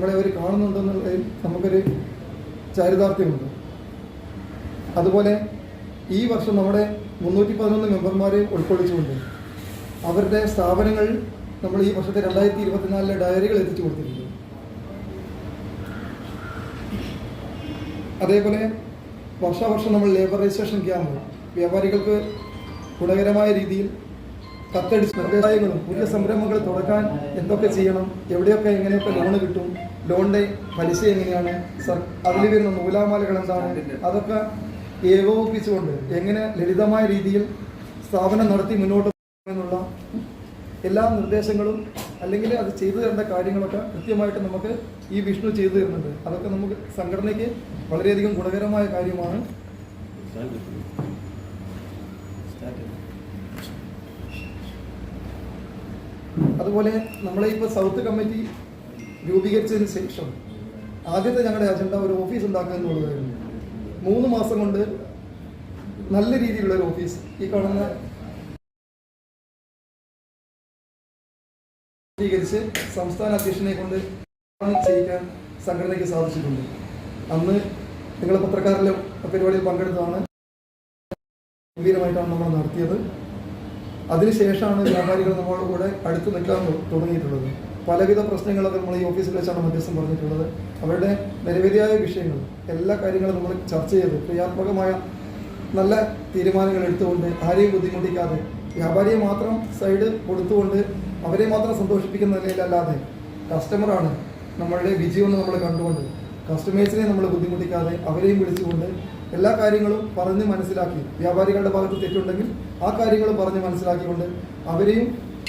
നമ്മളെ അവർ കാണുന്നുണ്ടെന്നുള്ളതിൽ നമുക്കൊരു ചാരിതാർത്ഥ്യമുണ്ട്. അതുപോലെ ഈ വർഷം നമ്മുടെ മുന്നൂറ്റി പതിനൊന്ന് മെമ്പർമാരെ ഉൾക്കൊള്ളിച്ചുകൊണ്ട് അവരുടെ സ്ഥാപനങ്ങൾ നമ്മൾ ഈ വർഷത്തെ രണ്ടായിരത്തി ഇരുപത്തിനാലിലെ ഡയറികൾ എത്തിച്ചു കൊടുത്തിട്ടുണ്ട്. അതേപോലെ വർഷാവർഷം നമ്മൾ ലേബർ രജിസ്ട്രേഷൻ ക്യാമ്പ് വ്യാപാരികൾക്ക് ഗുണകരമായ രീതിയിൽ കത്തടിച്ച് നിർദ്ദേശങ്ങളും പുതിയ സംരംഭങ്ങൾ തുടക്കാൻ എന്തൊക്കെ ചെയ്യണം? എവിടെയൊക്കെ എങ്ങനെയൊക്കെ ലോണ് കിട്ടും? ലോണിന്റെ പലിശ എങ്ങനെയാണ്? സർ അതിൽ വരുന്ന നൂലാമാലകൾ എന്താണ്? അതൊക്കെ ഏകോപിപ്പിച്ചുകൊണ്ട് എങ്ങനെ ലളിതമായ രീതിയിൽ സ്ഥാപനം നടത്തി മുന്നോട്ട് എന്നുള്ള എല്ലാ നിർദ്ദേശങ്ങളും അല്ലെങ്കിൽ അത് ചെയ്തു തരേണ്ട കാര്യങ്ങളൊക്കെ കൃത്യമായിട്ട് നമുക്ക് ഈ വിഷ്ണു ചെയ്തു തരുന്നുണ്ട്. അതൊക്കെ നമുക്ക് സംഘടനയ്ക്ക് വളരെയധികം ഗുണകരമായ കാര്യമാണ്. അതുപോലെ നമ്മളെ ഇപ്പോൾ സൗത്ത് കമ്മിറ്റി രൂപീകരിച്ചതിന് ശേഷം ആദ്യത്തെ ഞങ്ങളുടെ അജണ്ട ഒരു ഓഫീസ് ഉണ്ടാക്കുക എന്നുള്ളതായിരുന്നു. മൂന്ന് മാസം കൊണ്ട് നല്ല രീതിയിലുള്ള ഒരു ഓഫീസ് ഈ കാണുന്ന രൂപീകരിച്ച് സംസ്ഥാന അധ്യക്ഷനെ കൊണ്ട് ചെയ്യിക്കാൻ സംഘടനയ്ക്ക് സാധിച്ചിട്ടുണ്ട്. അന്ന് നിങ്ങൾ പത്രക്കാരിലെ പരിപാടിയിൽ പങ്കെടുത്തതാണ്. ഗംഭീരമായിട്ടാണ് നമ്മൾ നടത്തിയത്. അതിനുശേഷമാണ് വ്യാപാരികൾ നമ്മളോട് കൂടെ അടുത്ത് നിൽക്കാൻ തുടങ്ങിയിട്ടുള്ളത്. പലവിധ പ്രശ്നങ്ങളൊക്കെ നമ്മൾ ഈ ഓഫീസിൽ വെച്ചാണ് മധ്യസ്ഥം പറഞ്ഞിട്ടുള്ളത്. അവരുടെ നിരവധിയായ വിഷയങ്ങൾ എല്ലാ കാര്യങ്ങളും നമ്മൾ ചർച്ച ചെയ്ത്. ക്രിയാത്മകമായ നല്ല തീരുമാനങ്ങൾ എടുത്തുകൊണ്ട് ആരെയും ബുദ്ധിമുട്ടിക്കാതെ വ്യാപാരിയെ മാത്രം സൈഡ് കൊടുത്തുകൊണ്ട് അവരെ മാത്രം സന്തോഷിപ്പിക്കുന്ന നിലയിലല്ലാതെ കസ്റ്റമറാണ് നമ്മളുടെ വിജയം നമ്മൾ കണ്ടുകൊണ്ട് കസ്റ്റമേഴ്സിനെ നമ്മൾ ബുദ്ധിമുട്ടിക്കാതെ അവരെയും വിളിച്ചുകൊണ്ട് എല്ലാ കാര്യങ്ങളും പറഞ്ഞ് മനസ്സിലാക്കി. വ്യാപാരികളുടെ ഭാഗത്ത് തെറ്റുണ്ടെങ്കിൽ ആ കാര്യങ്ങളും പറഞ്ഞ് മനസ്സിലാക്കിക്കൊണ്ട് അവരെയും